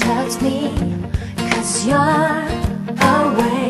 touch me, cause you're always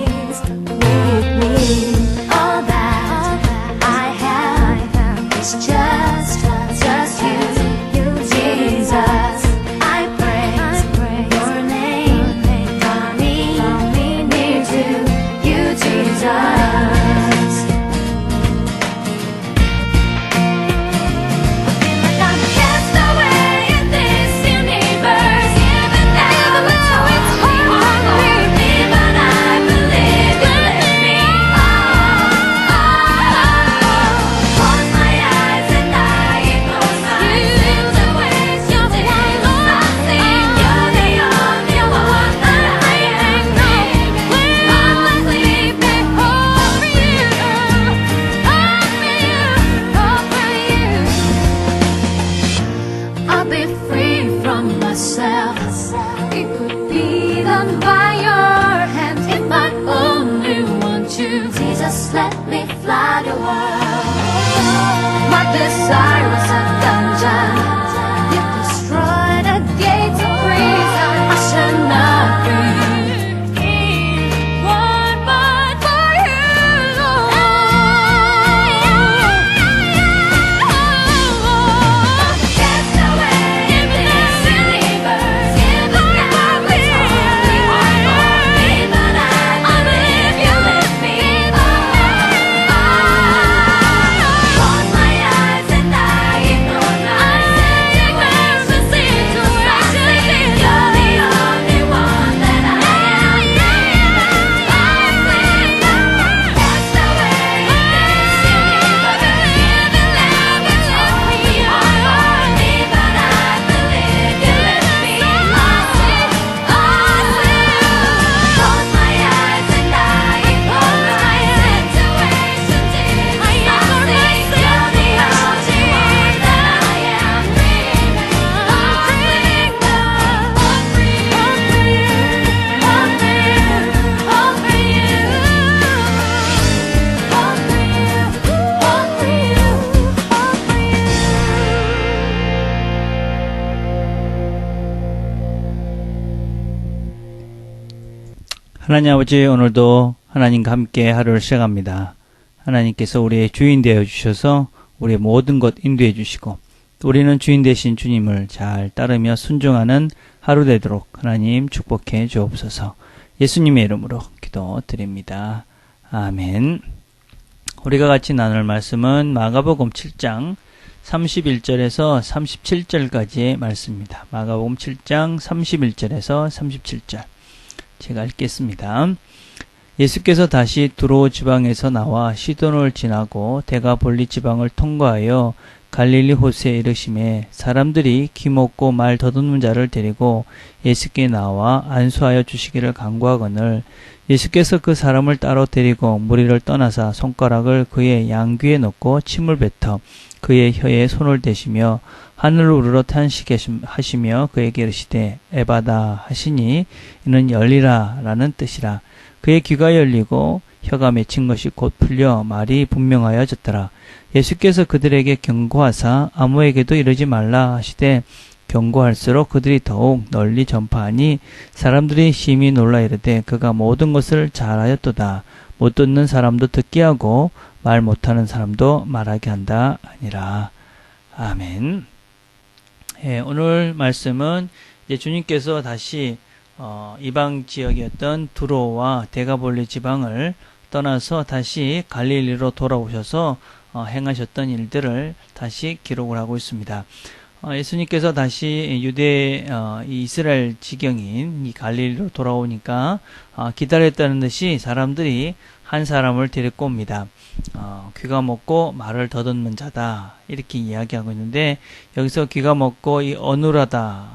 하나님 아버지 오늘도 하나님과 함께 하루를 시작합니다. 하나님께서 우리의 주인 되어 주셔서 우리의 모든 것 인도해 주시고 또 우리는 주인 되신 주님을 잘 따르며 순종하는 하루 되도록 하나님 축복해 주옵소서. 예수님의 이름으로 기도드립니다. 아멘. 우리가 같이 나눌 말씀은 마가복음 7장 31절에서 37절까지의 말씀입니다. 마가복음 7장 31절에서 37절. 제가 읽겠습니다. 예수께서 다시 두로 지방에서 나와 시돈을 지나고 대가볼리 지방을 통과하여 갈릴리 호수에 이르심에 사람들이 귀먹고 말 더듬는 자를 데리고 예수께 나와 안수하여 주시기를 간구하거늘 예수께서 그 사람을 따로 데리고 무리를 떠나사 손가락을 그의 양귀에 넣고 침을 뱉어 그의 혀에 손을 대시며 하늘을 우러러 탄식하시며 그에게 이르시되 에바다 하시니 이는 열리라 라는 뜻이라. 그의 귀가 열리고 혀가 맺힌 것이 곧 풀려 말이 분명하여졌더라. 예수께서 그들에게 경고하사 아무에게도 이르지 말라 하시되 경고할수록 그들이 더욱 널리 전파하니 사람들이 심히 놀라 이르되 그가 모든 것을 잘하였도다. 못 듣는 사람도 듣게 하고 말 못하는 사람도 말하게 한다 아니라. 아멘. 예, 오늘 말씀은 이제 주님께서 다시 어, 이방 지역이었던 두로와 대가볼리 지방을 떠나서 다시 갈릴리로 돌아오셔서 어, 행하셨던 일들을 다시 기록을 하고 있습니다. 어, 예수님께서 다시 유대 어, 이 이스라엘 지경인 이 갈릴리로 돌아오니까 어, 기다렸다는 듯이 사람들이 한 사람을 데리고 옵니다. 어, 귀가 먹고 말을 더듬는 자다 이렇게 이야기하고 있는데 여기서 귀가 먹고 이 어눌하다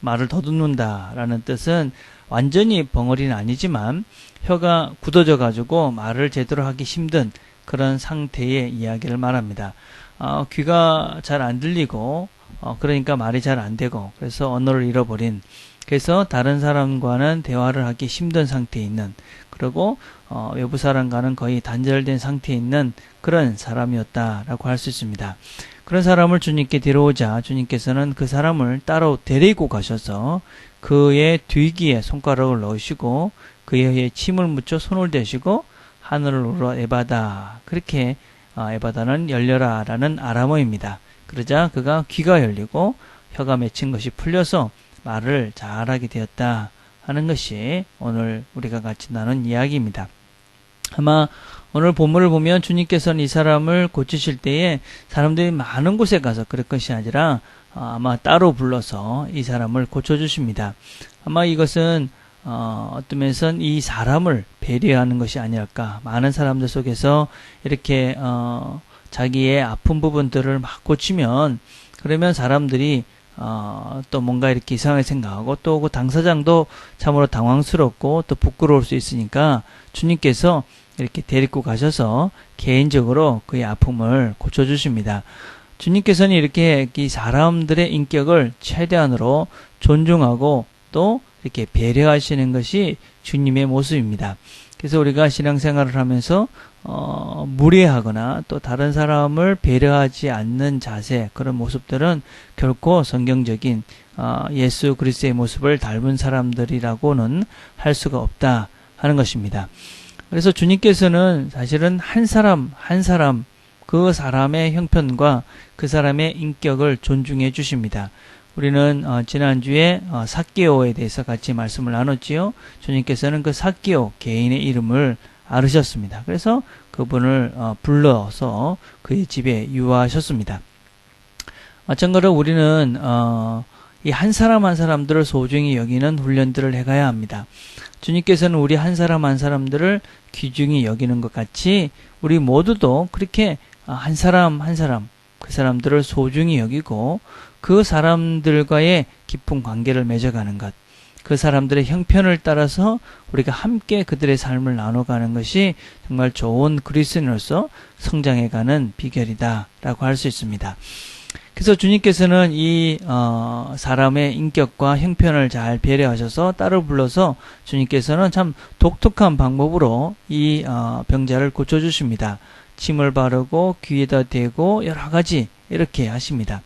말을 더듬는다라는 뜻은 완전히 벙어리는 아니지만 혀가 굳어져 가지고 말을 제대로 하기 힘든 그런 상태의 이야기를 말합니다. 어, 귀가 잘 안 들리고 어, 그러니까 말이 잘 안 되고 그래서 언어를 잃어버린 그래서 다른 사람과는 대화를 하기 힘든 상태에 있는 그리고 어, 외부 사람과는 거의 단절된 상태에 있는 그런 사람이었다라고 할 수 있습니다. 그런 사람을 주님께 데려오자 주님께서는 그 사람을 따로 데리고 가셔서 그의 뒤기에 손가락을 넣으시고 그의 침을 묻혀 손을 대시고 하늘을 우러 에바다 그렇게 어, 에바다는 열려라라는 아람어입니다. 그러자 그가 귀가 열리고 혀가 맺힌 것이 풀려서 말을 잘하게 되었다 하는 것이 오늘 우리가 같이 나눈 이야기입니다. 아마 오늘 본문을 보면 주님께서는 이 사람을 고치실 때에 사람들이 많은 곳에 가서 그럴 것이 아니라 어, 아마 따로 불러서 이 사람을 고쳐주십니다. 아마 이것은 어, 어떤 면에서는 이 사람을 배려하는 것이 아닐까. 많은 사람들 속에서 이렇게 어, 자기의 아픈 부분들을 막 고치면 그러면 사람들이 어, 또 뭔가 이렇게 이상하게 생각하고 또 그 당사장도 참으로 당황스럽고 또 부끄러울 수 있으니까 주님께서 이렇게 데리고 가셔서 개인적으로 그의 아픔을 고쳐주십니다. 주님께서는 이렇게 이 사람들의 인격을 최대한으로 존중하고 또 이렇게 배려하시는 것이 주님의 모습입니다. 그래서 우리가 신앙생활을 하면서 어, 무례하거나 또 다른 사람을 배려하지 않는 자세 그런 모습들은 결코 성경적인 어, 예수 그리스도의 모습을 닮은 사람들이라고는 할 수가 없다 하는 것입니다. 그래서 주님께서는 사실은 한 사람 한 사람 그 사람의 형편과 그 사람의 인격을 존중해 주십니다. 우리는 어, 지난주에 어, 사개오에 대해서 같이 말씀을 나눴지요. 주님께서는 그 사개오 개인의 이름을 아르셨습니다. 그래서 그분을 어, 불러서 그의 집에 유화하셨습니다. 마찬가지로 우리는 어, 이한 사람 한 사람들을 소중히 여기는 훈련들을 해가야 합니다. 주님께서는 우리 한 사람 한 사람들을 귀중히 여기는 것 같이 우리 모두도 그렇게 어, 한 사람 한 사람 그 사람들을 소중히 여기고 그 사람들과의 깊은 관계를 맺어가는 것, 그 사람들의 형편을 따라서 우리가 함께 그들의 삶을 나눠가는 것이 정말 좋은 그리스인으로서 성장해가는 비결이다라고 할 수 있습니다. 그래서 주님께서는 이 어, 사람의 인격과 형편을 잘 배려하셔서 따로 불러서 주님께서는 참 독특한 방법으로 이 어, 병자를 고쳐주십니다. 침을 바르고 귀에다 대고 여러 가지 이렇게 하십니다.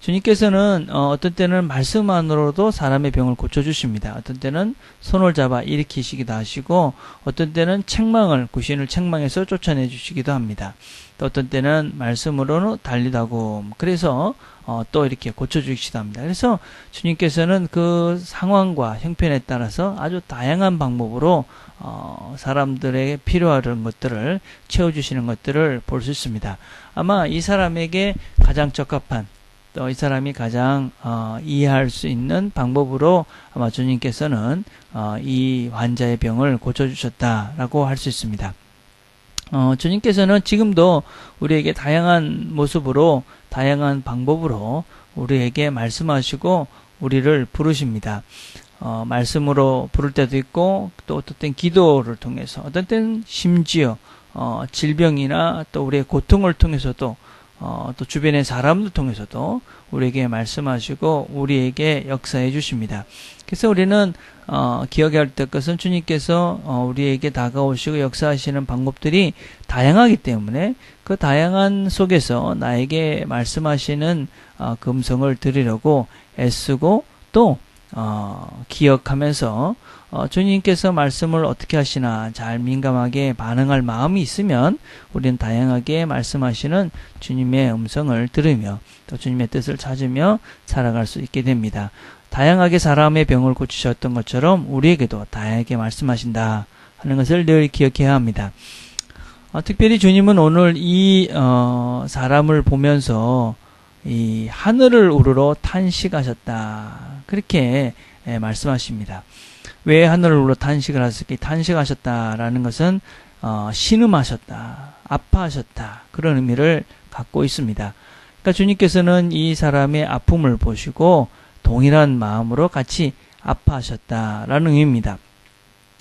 주님께서는 어, 떤 때는 말씀만으로도 사람의 병을 고쳐주십니다. 어떤 때는 손을 잡아 일으키시기도 하시고 어떤 때는 책망을 구신을 책망해서 쫓아내 주시기도 합니다. 또 어떤 때는 말씀으로는 달리다고 그래서 어, 또 이렇게 고쳐주시기도 합니다. 그래서 주님께서는 그 상황과 형편에 따라서 아주 다양한 방법으로 어, 사람들에게 필요한 것들을 채워주시는 것들을 볼 수 있습니다. 아마 이 사람에게 가장 적합한 또 이 사람이 가장 어, 이해할 수 있는 방법으로 아마 주님께서는 어, 이 환자의 병을 고쳐주셨다라고 할 수 있습니다. 어, 주님께서는 지금도 우리에게 다양한 모습으로 다양한 방법으로 우리에게 말씀하시고 우리를 부르십니다. 어, 말씀으로 부를 때도 있고 또 어떤 땐 기도를 통해서 어떤 때는 심지어 어, 질병이나 또 우리의 고통을 통해서도 어, 또 주변의 사람들 통해서도 우리에게 말씀하시고 우리에게 역사해 주십니다. 그래서 우리는 어, 기억해야 할 것은 주님께서 어, 우리에게 다가오시고 역사하시는 방법들이 다양하기 때문에 그 다양한 속에서 나에게 말씀하시는 어, 금성을 들으려고 애쓰고 또 어, 기억하면서 어, 주님께서 말씀을 어떻게 하시나 잘 민감하게 반응할 마음이 있으면 우리는 다양하게 말씀하시는 주님의 음성을 들으며 또 주님의 뜻을 찾으며 살아갈 수 있게 됩니다. 다양하게 사람의 병을 고치셨던 것처럼 우리에게도 다양하게 말씀하신다 하는 것을 늘 기억해야 합니다. 어, 특별히 주님은 오늘 이 어, 사람을 보면서 이 하늘을 우르러 탄식하셨다 그렇게 예, 말씀하십니다. 왜 하늘을 울러 탄식을 하셨기 탄식하셨다라는 것은 어, 신음하셨다, 아파하셨다 그런 의미를 갖고 있습니다. 그러니까 주님께서는 이 사람의 아픔을 보시고 동일한 마음으로 같이 아파하셨다라는 의미입니다.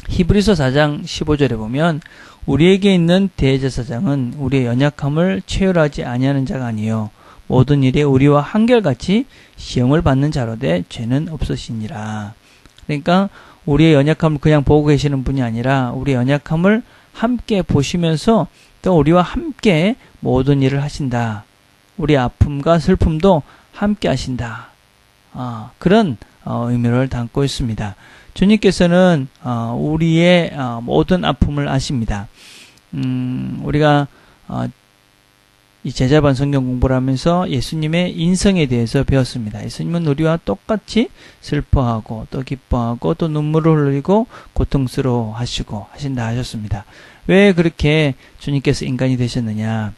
히브리서 4장 15절에 보면 우리에게 있는 대제사장은 우리의 연약함을 체휼하지 아니하는 자가 아니요 모든 일에 우리와 한결같이 시험을 받는 자로 되 죄는 없으시니라. 그러니까 우리의 연약함을 그냥 보고 계시는 분이 아니라 우리의 연약함을 함께 보시면서 또 우리와 함께 모든 일을 하신다. 우리 아픔과 슬픔도 함께 하신다. 아, 그런 어, 의미를 담고 있습니다. 주님께서는 어, 우리의 어, 모든 아픔을 아십니다. 음, 우리가 어, 이 제자반 성경 공부를 하면서 예수님의 인성에 대해서 배웠습니다. 예수님은 우리와 똑같이 슬퍼하고 또 기뻐하고 또 눈물을 흘리고 고통스러워 하시고 하신다 하셨습니다. 왜 그렇게 주님께서 인간이 되셨느냐?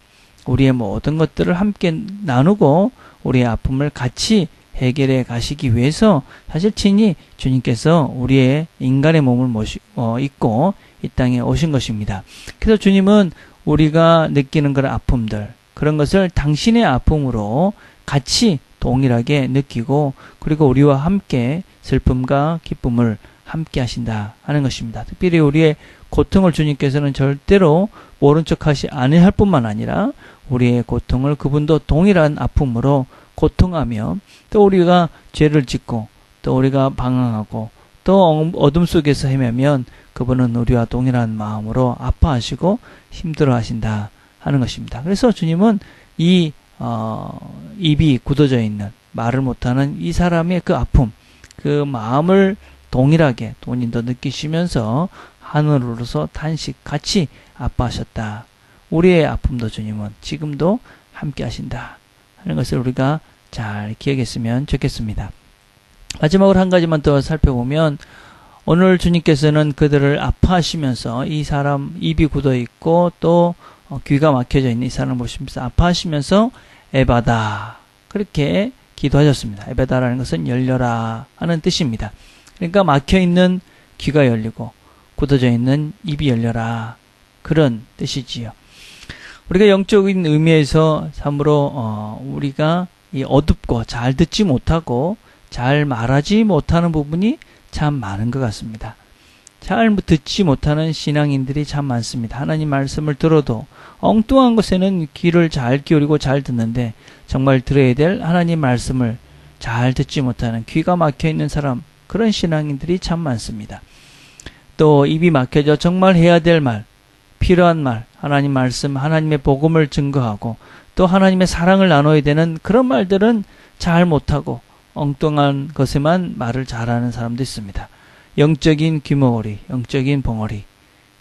우리의 모든 것들을 함께 나누고 우리의 아픔을 같이 해결해 가시기 위해서 사실 친히 주님께서 우리의 인간의 몸을 모시, 어, 입고 이 땅에 오신 것입니다. 그래서 주님은 우리가 느끼는 그런 아픔들, 그런 것을 당신의 아픔으로 같이 동일하게 느끼고 그리고 우리와 함께 슬픔과 기쁨을 함께 하신다 하는 것입니다. 특별히 우리의 고통을 주님께서는 절대로 모른 척 하시 아니할 뿐만 아니라 우리의 고통을 그분도 동일한 아픔으로 고통하며 또 우리가 죄를 짓고 또 우리가 방황하고 또 어둠 속에서 헤매면 그분은 우리와 동일한 마음으로 아파하시고 힘들어 하신다 하는 것입니다. 그래서 주님은 이 어, 입이 굳어져 있는 말을 못하는 이 사람의 그 아픔, 그 마음을 동일하게 본인도 느끼시면서 하늘으로서 탄식 같이 아파하셨다. 우리의 아픔도 주님은 지금도 함께 하신다. 하는 것을 우리가 잘 기억했으면 좋겠습니다. 마지막으로 한 가지만 더 살펴보면 오늘 주님께서는 그들을 아파하시면서 이 사람 입이 굳어 있고 또 어, 귀가 막혀져 있는 이 사람을 보시면서 아파하시면서 에바다 그렇게 기도하셨습니다. 에바다라는 것은 열려라 하는 뜻입니다. 그러니까 막혀 있는 귀가 열리고 굳어져 있는 입이 열려라 그런 뜻이지요. 우리가 영적인 의미에서 참으로 어, 우리가 이 어둡고 잘 듣지 못하고 잘 말하지 못하는 부분이 참 많은 것 같습니다. 잘 듣지 못하는 신앙인들이 참 많습니다. 하나님 말씀을 들어도 엉뚱한 것에는 귀를 잘 기울이고 잘 듣는데 정말 들어야 될 하나님 말씀을 잘 듣지 못하는 귀가 막혀 있는 사람 그런 신앙인들이 참 많습니다. 또 입이 막혀져 정말 해야 될 말, 필요한 말, 하나님 말씀, 하나님의 복음을 증거하고 또 하나님의 사랑을 나눠야 되는 그런 말들은 잘 못하고 엉뚱한 것에만 말을 잘하는 사람도 있습니다. 영적인 귀머거리, 영적인 봉어리.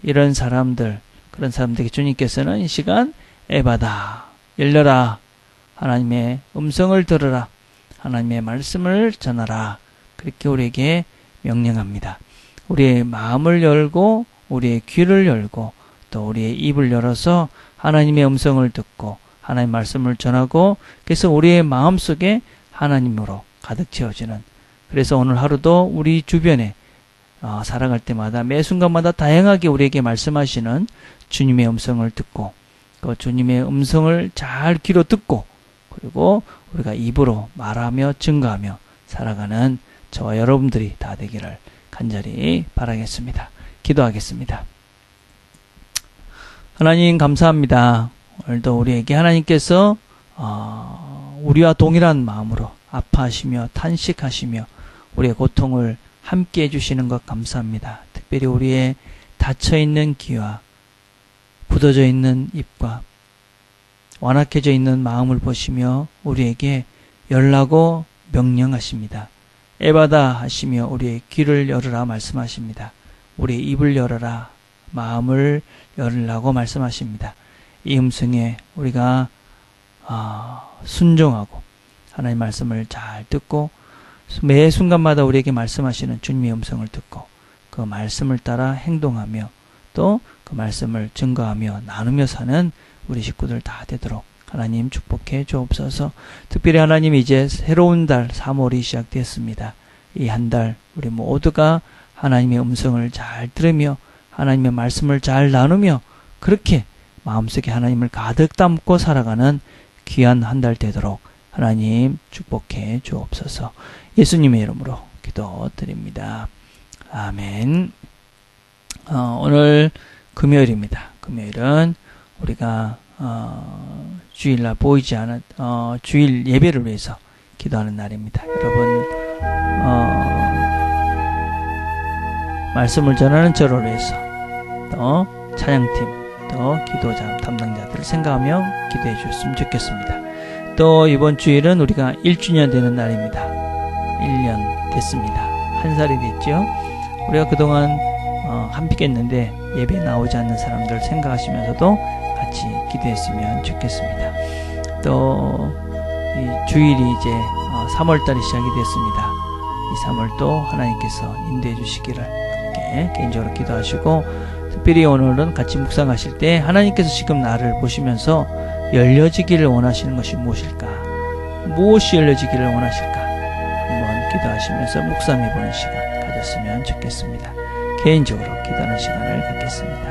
이런 사람들 그런 사람들에게 주님께서는 이 시간 에바다. 열려라. 하나님의 음성을 들으라. 하나님의 말씀을 전하라. 그렇게 우리에게 명령합니다. 우리의 마음을 열고 우리의 귀를 열고 또 우리의 입을 열어서 하나님의 음성을 듣고 하나님 말씀을 전하고 그래서 우리의 마음 속에 하나님으로 가득 채워지는. 그래서 오늘 하루도 우리 주변에 어, 살아갈 때마다 매 순간마다 다양하게 우리에게 말씀하시는 주님의 음성을 듣고 그 주님의 음성을 잘 귀로 듣고 그리고 우리가 입으로 말하며 증거하며 살아가는 저와 여러분들이 다 되기를 간절히 바라겠습니다. 기도하겠습니다. 하나님 감사합니다. 오늘도 우리에게 하나님께서 어, 우리와 동일한 마음으로 아파하시며 탄식하시며 우리의 고통을 함께 해주시는 것 감사합니다. 특별히 우리의 닫혀있는 귀와 굳어져 있는 입과 완악해져 있는 마음을 보시며 우리에게 열라고 명령하십니다. 에바다 하시며 우리의 귀를 열으라 말씀하십니다. 우리의 입을 열어라 마음을 열으라고 말씀하십니다. 이 음성에 우리가 아, 순종하고 하나님 말씀을 잘 듣고 매 순간마다 우리에게 말씀하시는 주님의 음성을 듣고 그 말씀을 따라 행동하며 또 그 말씀을 증거하며 나누며 사는 우리 식구들 다 되도록 하나님 축복해 주옵소서. 특별히 하나님 이제 새로운 달 3월이 시작됐습니다. 이 한 달 우리 모두가 하나님의 음성을 잘 들으며 하나님의 말씀을 잘 나누며 그렇게 마음속에 하나님을 가득 담고 살아가는 귀한 한 달 되도록 하나님 축복해 주옵소서. 예수님의 이름으로 기도드립니다. 아멘. 어, 오늘 금요일입니다. 금요일은 우리가 어, 주일날 보이지 않은 어, 주일 예배를 위해서 기도하는 날입니다. 여러분 어, 말씀을 전하는 저를 위해서 또 찬양팀 또 기도자 담당자들을 생각하며 기도해 주셨으면 좋겠습니다. 또 이번 주일은 우리가 1주년 되는 날입니다. 1년 됐습니다. 한 살이 됐죠. 우리가 그동안 어, 한픽했는데 예배 나오지 않는 사람들 생각하시면서도 같이 기도했으면 좋겠습니다. 또이 주일이 이제 3월달이 시작이 됐습니다. 이 3월도 하나님께서 인도해 주시기를 이렇게 개인적으로 기도하시고 특별히 오늘은 같이 묵상하실 때 하나님께서 지금 나를 보시면서 열려지기를 원하시는 것이 무엇일까? 무엇이 열려지기를 원하실까? 한번 기도하시면서 묵상해 보는 시간 가졌으면 좋겠습니다. 개인적으로 기도하는 시간을 갖겠습니다.